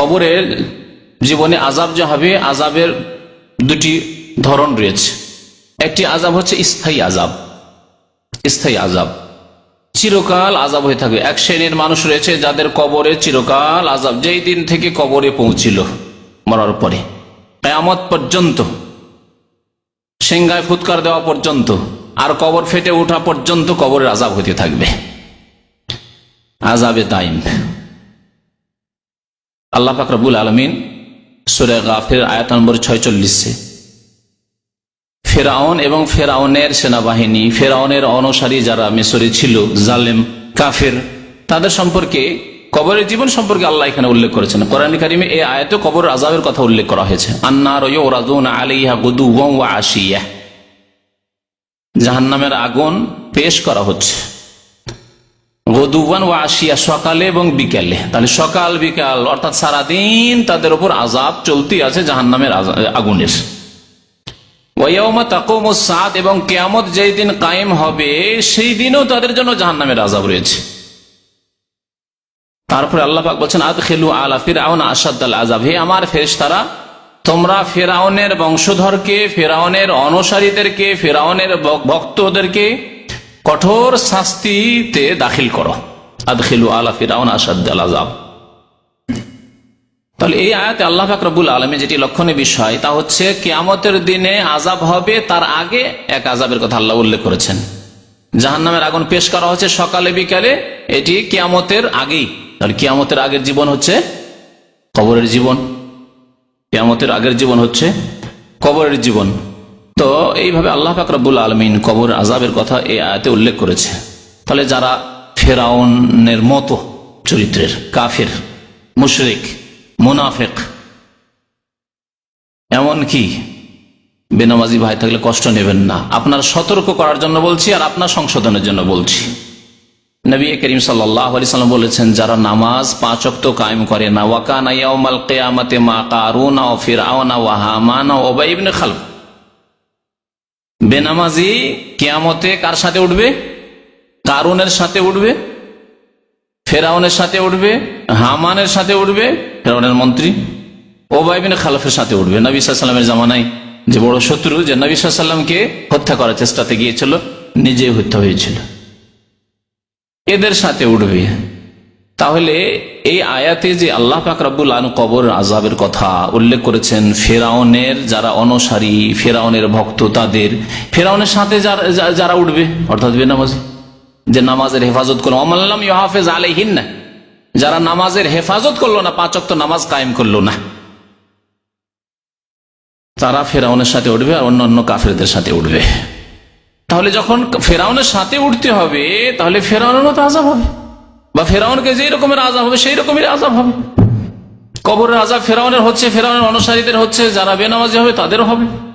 কবরের জীবনে আজাব যে হবে আজাবের দুটি ধরন রয়েছে। একটি আজাব হচ্ছে স্থায়ী আজাব স্থায়ী আজাব চিরকাল আজাব হয়ে থাকবে। এক শ্রেণির মানুষ রয়েছে যাদের কবরে চিরকাল আজাব যেই দিন থেকে কবরে পৌঁছিল, মরার পরে। কেয়ামত পর্যন্ত, সিংহায় ফুৎকার দেওয়া পর্যন্ত আর কবর ফেটে ওঠা পর্যন্ত কবরের আজাব হতে থাকবে। আজাবে তাইম। আল্লাহ ফাকরাবুল আলমিন সুরে গাফের আয়াত নম্বর ছয়চল্লিশে, ফেরাউন এবং ফেরাউনের সেনাবাহিনী, ফেরাউনের অনুসারী যারা মিশরে ছিল, জালেম, কাফের, তাদের সম্পর্কে, কবরের জীবন সম্পর্কে আল্লাহ এখানে উল্লেখ করেছেন। কোরআন কারিমে এই আয়তে কবর আজাবের কথা উল্লেখ করা হয়েছে। আন্নার আলিহা গুদু আশিয়া। জাহান্নামের আগুন পেশ করা হচ্ছে। গদুবান ও আসিয়া সকালে এবং বিকালে। তাহলে সকাল, বিকাল, অর্থাৎ সারাদিন তাদের উপর আজাব চলতি আছে জাহান্নামের আগুনের। ওয়াইয়ামা তাকুম সাদ এবং কেয়ামত যেই দিন কায়েম হবে, সেই দিনও তাদের জন্য জাহান্নামের আজাব রয়েছে। তারপরে আল্লাহ পাক বলছেন আদ খেলু আলা ফিরাউন আসাদ আজাব হে আমার ফেরেশ তারা তোমরা ফেরাউনের বংশধরকে ফেরাউনের অনুসারীদেরকে ফেরাউনের ভক্তদেরকে কঠোর শাস্তিতে দাখিল করো। আদখিলু আলা ফিরাউন আসাদ আজাব তাহলে এই আয়াতে আল্লাহ ফাকরবুল আলমে যেটি লক্ষণীয় বিষয়, তা হচ্ছে কেয়ামতের দিনে আজাব হবে, তার আগে এক আজাবের কথা আল্লাহ উল্লেখ করেছেন। জাহান নামের আগুন পেশ করা হচ্ছে সকালে, বিকালে, এটি কিয়ামতের আগেই। তাহলে কিয়ামতের আগের জীবন হচ্ছে কবরের জীবন। কিয়ামতের আগের জীবন হচ্ছে কবরের জীবন। তো এইভাবে আল্লাহ ফাকরাবুল আলমিন কবর আজাবের কথা এই আয়াতে উল্লেখ করেছে। তাহলে যারা ফেরাউনের মতো চরিত্রের কাফের, মুশরিক, মুনাফেক এমন কি বেনামাজি ভাই থাকলে কষ্ট নেবেন না। আপনার সতর্ক করার জন্য বলছি আর আপনার সংশোধনের জন্য বলছি। নবী করিম সাল্লাম বলেছেন, যারা নামাজ পাঁচ অক্ত কায়েম করে না ইয়াউমাল কিয়ামাতে মা কারুনা ও ফিরআউনা ওয়া হামানা ও উবাই ইবনে খালফ বেনামাজি কেয়ামতে কার সাথে উঠবে? কারুনের সাথে উঠবে? ফেরাউনের সাথে উঠবে? হামানের সাথে উঠবে? ফেরাউনের মন্ত্রী? ওবাইবিন খালফের সাথে উঠবে। নবী সাল্লামের জামানায় যে বড় শত্রু যে নবী সাল্লামকে হত্যা করার চেষ্টাতে গিয়েছিল নিজে হত্যা হয়েছিল। এদের সাথে উঠবে। তাহলে এই আয়াতে যে আল্লাহ পাকরাবুল আন কবর আজাবের কথা উল্লেখ করেছেন, ফেরাউনের যারা অনসারী, ফেরাউনের ভক্ত তাদের, ফেরাউনের সাথে যারা উঠবে, অর্থাৎ বেনামাজি যে নামাজের হেফাজত করল অমাল্লাম ইহাফেজ আলহিন না যারা নামাজের হেফাজত করল না পাঁচক তো নামাজ কায়েম করল না, তারা ফেরাউনের সাথে উঠবে আর অন্য অন্য কাফেরদের সাথে উঠবে। তাহলে যখন ফেরাউনের সাথে উঠতে হবে, তাহলে ফেরাউনের মতো আজাব হবে। বা ফেরাউনকে যেই রকমের আজাব হবে, সেই রকমের আজাব হবে। কবরের আজাব ফেরাউনের হচ্ছে, ফেরাউনের অনুসারীদের হচ্ছে, যারা বেনামাজি হবে তাদেরও হবে।